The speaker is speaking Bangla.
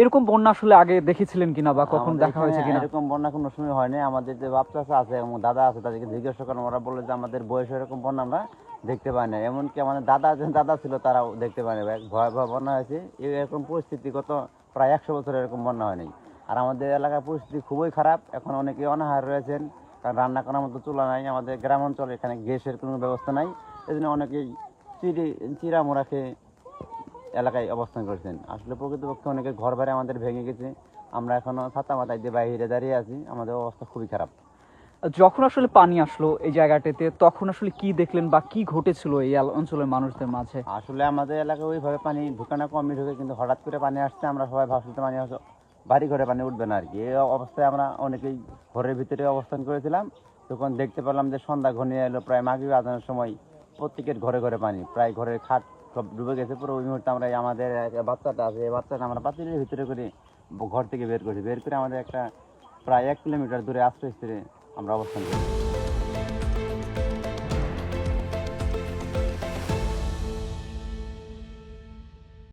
এরকম বন্যা আসলে আগে দেখেছিলেন কিনা বা কখন দেখা হয়েছে কিনা? এরকম বন্যা কোনো সময় হয়নি আমাদের যে বাপ চাচা আছে এবং দাদা আছে তাদেরকে জিজ্ঞাসা করেন ওরা বলে যে আমাদের বয়সে এরকম বন্যা আমরা দেখতে পাই না এমনকি আমাদের দাদা যে দাদা ছিল তারাও দেখতে পায় না ভয়াবহ বন্যা হয়েছে। এরকম পরিস্থিতি গত প্রায় একশো বছর এরকম বন্যা হয়নি। আর আমাদের এলাকার পরিস্থিতি খুবই খারাপ। এখন অনেকে অনাহার রয়েছেন। কারণ রান্না করার মতো চুলা নাই। আমাদের গ্রাম অঞ্চলে এখানে গ্যাসের কোনো ব্যবস্থা নাই। এই জন্য অনেকেই চিড়ি চিরা মোড়া খেয়ে এলাকায় অবস্থান করছেন। আসলে প্রকৃতপক্ষে অনেকের ঘর বাড়ি আমাদের ভেঙে গেছে। আমরা এখনও ছাতা মাথায় দিয়ে বাইরে দাঁড়িয়ে আছি। আমাদের অবস্থা খুবই খারাপ। যখন আসলে পানি আসলো এই জায়গাটাতে তখন আসলে কি দেখলেন বা কি ঘটেছিল এই অঞ্চলের মানুষদের মাঝে? আসলে আমাদের এলাকায় ওইভাবে পানি ঢুকানো কমই ঢুকে কিন্তু হঠাৎ করে পানি আসছে আমরা সবাই ভাবছি তো পানি আসছে বাড়ি ঘরে পানি উঠবে না আর কি এই অবস্থায় আমরা অনেকেই ঘরের ভিতরে অবস্থান করেছিলাম। তখন দেখতে পেলাম যে সন্ধ্যা ঘনিয়ে এলো প্রায় মাগরিব আজানের সময় প্রত্যেকের ঘরে ঘরে পানি প্রায় ঘরের খাট সব ডুবে গেছে, পুরো ওই মুহূর্তে আমরা আমাদের বাচ্চাটা আছে, এই বাচ্চাটা আমরা পাতিলের ভিতরে করে ঘর থেকে বের করি বের করে আমাদের একটা প্রায় এক কিলোমিটার দূরে আশ্রয়স্থলে আমরা অবস্থান করি